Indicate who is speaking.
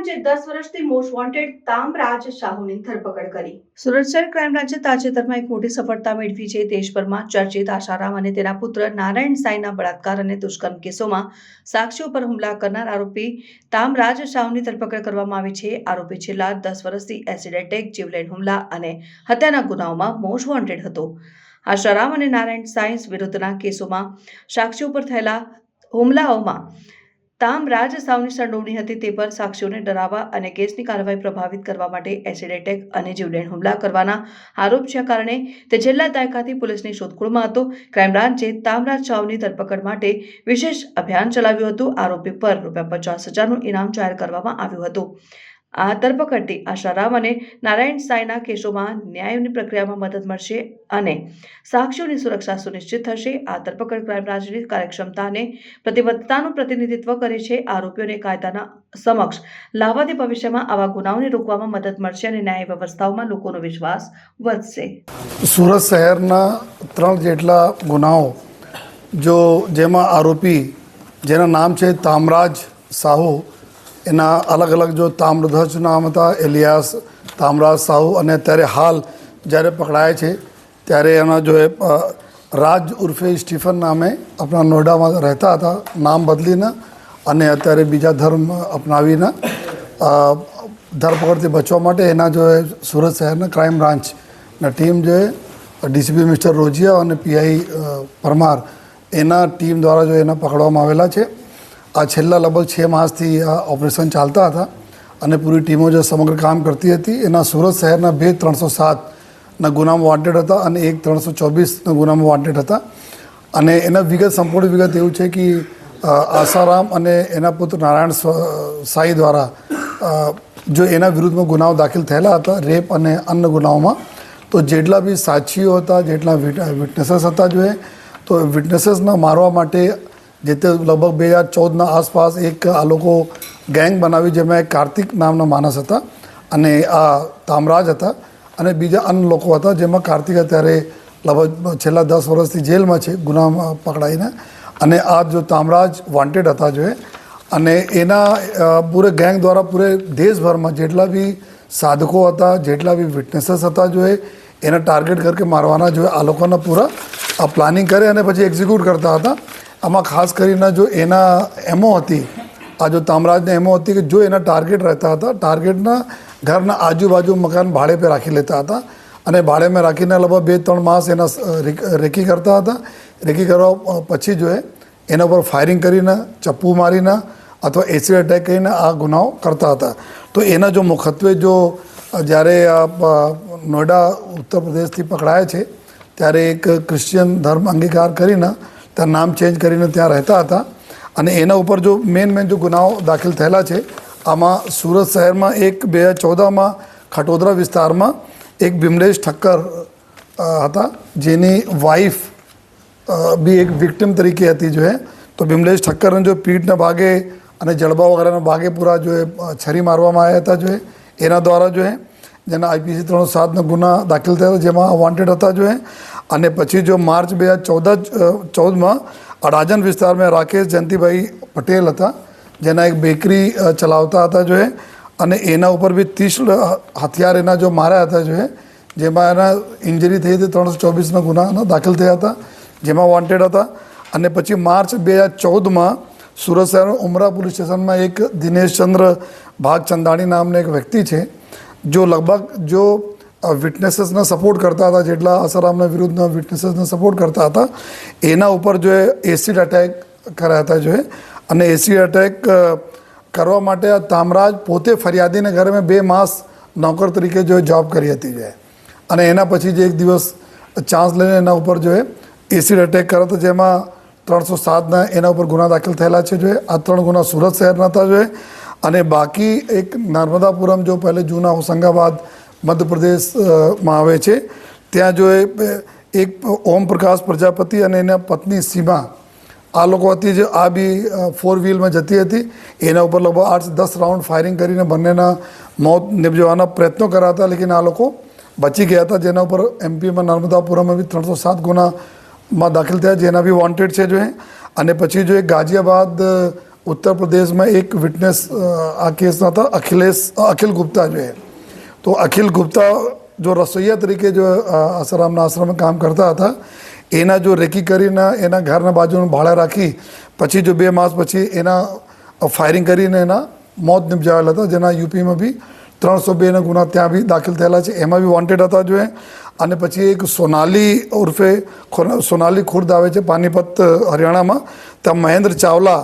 Speaker 1: બ્રાન્ચે દસ વર્ષથી most wanted તામરાજ સાહુની ધરપકડ કરી. સુરત શહેર ક્રાઇમ તાજેતરમાં એક મોટી સફળતા મેળવી છે. દેશભરમાં ચર્ચિત આશારામ અને તેના પુત્ર નારાયણ સાંઈના બળાત્કાર અને દુષ્કર્મ કેસોમાં સાક્ષીઓ પર હુમલા કરનાર આરોપી તામરાજ સાહુની ધરપકડ કરવામાં આવી છે. આરોપી છેલ્લા દસ વર્ષથી એસિડ એટેક જીવલેણ હુમલા અને હત્યાના ગુનાઓમાં મોસ્ટ વોન્ટેડ હતો. આશારામ અને નારાયણ સાયન્સ વિરુદ્ધના કેસોમાં સાક્ષીઓ પર થયેલા હુમલાઓમાં તામરાજ સાવની સંડોવણી હતી તે પર સાક્ષીઓને ડરાવવા અને કેસની કાર્યવાહી પ્રભાવિત કરવા માટે એસિડ એટેક અને જીવલેણ હુમલા કરવાના આરોપ છે. કારણે તે છેલ્લા દાયકાથી પોલીસની શોધખોળમાં હતો. ક્રાઇમ બ્રાન્ચે તામરાજ સાવની ધરપકડ માટે વિશેષ અભિયાન ચલાવ્યું હતું. આરોપી પર રૂપિયા પચાસ હજારનું ઇનામ જાહેર કરવામાં આવ્યું હતું. આ ધરપકડથી આશારામ અને નારાયણ સાંઈના કેસોમાં ન્યાયની પ્રક્રિયામાં મદદ મળશે અને સાક્ષીઓની સુરક્ષા સુનિશ્ચિત થશે. આ ધરપકડ ક્રાઇમ બ્રાન્ચની કાર્યક્ષમતા અને પ્રતિબદ્ધતાનું પ્રતિનિધિત્વ કરે છે. આરોપીઓને કાયદાના સમક્ષ લાવવાથી ભવિષ્યમાં આવા ગુનાઓને રોકવામાં મદદ મળશે અને ન્યાય વ્યવસ્થાઓમાં લોકોનો વિશ્વાસ વધશે.
Speaker 2: સુરત શહેરના ત્રણ જેટલા ગુનાઓ, જો જેમાં આરોપી, જેના નામ છે તામરાજ સાહુ એના અલગ અલગ જો તામ્રધ્વજ નામ હતા, એલિયાસ તામરાજ સાહુ અને અત્યારે હાલ જ્યારે પકડાય છે, ત્યારે એના જો એ રાજ ઉર્ફે સ્ટીફન નામે આપણા નોઈડામાં રહેતા હતા, નામ બદલીને અને અત્યારે બીજા ધર્મ અપનાવીને ધરપકડથી બચવા માટે એના જો સુરત શહેરના ક્રાઇમ બ્રાન્ચના ટીમ જો ડીસીપી મિસ્ટર રોજિયા અને પીઆઈ પરમાર એના ટીમ દ્વારા જો એના પકડવામાં આવેલા છે. આ છેલ્લા લગભગ છ માસથી આ ઓપરેશન ચાલતા હતા અને પૂરી ટીમો જે સમગ્ર કામ કરતી હતી, એના સુરત શહેરના બે ત્રણસો સાતના ગુનામાં વોન્ટેડ હતા અને એક ત્રણસો ચોવીસના ગુનામાં વોન્ટેડ હતા. અને એના વિગત, સંપૂર્ણ વિગત એવું છે કે આસારામ અને એના પુત્ર નારાયણ સાઈ દ્વારા જો એના વિરુદ્ધમાં ગુનાઓ દાખલ થયેલા હતા, રેપ અને અન્ય ગુનાઓમાં, તો જેટલા બી સાક્ષીઓ હતા, જેટલા વિટનેસીસ હતા જોઈએ તો વિટનેસીસને મારવા માટે જે તે લગભગ બે હજાર ચૌદના આસપાસ એક આ લોકો ગેંગ બનાવી જેમાં કાર્તિક નામના માણસ હતા અને આ તામરાજ હતા અને બીજા અન્ય લોકો હતા જેમાં કાર્તિક અત્યારે લગભગ છેલ્લા દસ વર્ષથી જેલમાં છે ગુનામાં પકડાઈને અને આ જો તામરાજ વોન્ટેડ હતા જો અને એના પૂરે ગેંગ દ્વારા પૂરે દેશભરમાં જેટલા બી સાધકો હતા જેટલા બી વિટનેસીસ હતા જોએ એને ટાર્ગેટ કરકે મારવાના જોઈએ આ લોકોના પૂરા પ્લાનિંગ કરે અને પછી એક્ઝિક્યુટ કરતા હતા આમાં ખાસ કરીને જો એના એમો હતી, આ જો તામરાજને એમો હતી કે જો એના ટાર્ગેટ રહેતા હતા ટાર્ગેટના ઘરના આજુબાજુ મકાન ભાડે પર રાખી લેતા હતા અને ભાડેમાં રાખીને લગભગ બે ત્રણ માસ એના રેકી કરતા હતા. રેકી કરવા પછી જો એના ઉપર ફાયરિંગ કરીને, ચપ્પુ મારીને અથવા એસિડ એટેક કરીને આ ગુનાઓ કરતા હતા. તો એના જો મુખ્યત્વે જો જ્યારે નોઈડા ઉત્તર પ્રદેશથી પકડાયા છે, ત્યારે એક ક્રિશ્ચિયન ધર્મ અંગીકાર કરીને ત્યાં નામ ચેન્જ કરીને ત્યાં રહેતા હતા. અને એના ઉપર જો મેન મેન જો ગુનાઓ દાખલ થયેલા છે, આમાં સુરત શહેરમાં એક, બે હજાર ચૌદમાં ખટોદરા વિસ્તારમાં એક ભીમલેશ ઠક્કર હતા. જેની વાઈફ બી એક વિક્ટિમ તરીકે હતી જો એ તો ભીમલેશ ઠક્કરને જો પીઠના ભાગે અને જડબા વગેરેના ભાગે પૂરા જો એ છરી મારવામાં આવ્યા હતા જો એ. એના દ્વારા જો એ જેના આઈપીસી ત્રણસો સાતનો ગુના દાખલ થયો જેમાં વોન્ટેડ હતા જો એ અને પછી જો માર્ચ બે હજાર ચૌદ ચૌદમાં અડાજન વિસ્તારમાં રાકેશ જયંતિભાઈ પટેલ હતા, જેના એક બેકરી ચલાવતા હતા જો અને એના ઉપર બી ત્રીસ હથિયાર એના જો માર્યા હતા જો જેમાં એના ઇન્જરી થઈ હતી ત્રણસો ચોવીસના ગુનાના દાખલ થયા હતા, જેમાં વોન્ટેડ હતા. અને પછી માર્ચ બે હજાર ચૌદમાં સુરત શહેર ઉમરા પોલીસ સ્ટેશનમાં એક દિનેશચંદ્ર ભાગચંદાણી નામનો એક વ્યક્તિ છે, જો લગભગ, જો વિટનેસીસને સપોર્ટ કરતા હતા, જેટલા અસરામના વિરુદ્ધના વિટનેસીસને સપોર્ટ કરતા હતા, એના ઉપર જો એસિડ અટેક કર્યા હતા જોએ અને એસિડ અટેક કરવા માટે આ તામરાજ પોતે ફરિયાદીને ઘરે મેં બે માસ નોકર તરીકે જો જોબ કરી હતી જો અને એના પછી જે એક દિવસ ચાન્સ લઈને એના ઉપર જો એસિડ અટેક કર્યો હતો, જેમાં ત્રણસો સાતના એના ઉપર ગુના દાખલ થયેલા છે જો આ ત્રણ ગુના સુરત શહેરના હતા જો અને બાકી એક નર્મદાપુરમ જો પહેલે જૂના હોશંગાબાદ મધ્યપ્રદેશમાં આવે છે. ત્યાં જો એક ઓમ પ્રકાશ પ્રજાપતિ અને એના પત્ની સીમા, આ લોકો હતી જે આ બી ફોર વ્હીલમાં જતી હતી. એના ઉપર લગભગ આઠ દસ રાઉન્ડ ફાયરિંગ કરીને બંનેના મોત નિપજવાના પ્રયત્નો કર્યા હતા લેકિન આ લોકો બચી ગયા હતા. જેના ઉપર એમપીમાં નર્મદાપુરામાં બી ત્રણસો સાત ગુનામાં દાખલ થયા, જેના બી વોન્ટેડ છે જો એ. અને પછી જો એ ગાઝિયાબાદ ઉત્તર પ્રદેશમાં એક વિટનેસ આ કેસના હતા અખિલેશ અખિલ ગુપ્તા જોઈએ તો અખિલ ગુપ્તા જો રસોઈયા તરીકે જો આસારામના આશ્રમમાં કામ કરતા હતા એના જો રેકી કરીને એના ઘરના બાજુનું ભાડે રાખી પછી જો બે માસ પછી એના ફાયરિંગ કરીને એના મોત નિપજાવેલા હતા જેના યુપીમાં બી ત્રણસો બેના ગુના ત્યાં બી દાખલ થયેલા છે એમાં બી વોન્ટેડ હતા જોએ અને પછી એક સોનાલી ઉર્ફે સોનાલી ખુર્દ આવે છે પાનીપત હરિયાણામાં ત્યાં મહેન્દ્ર ચાવલા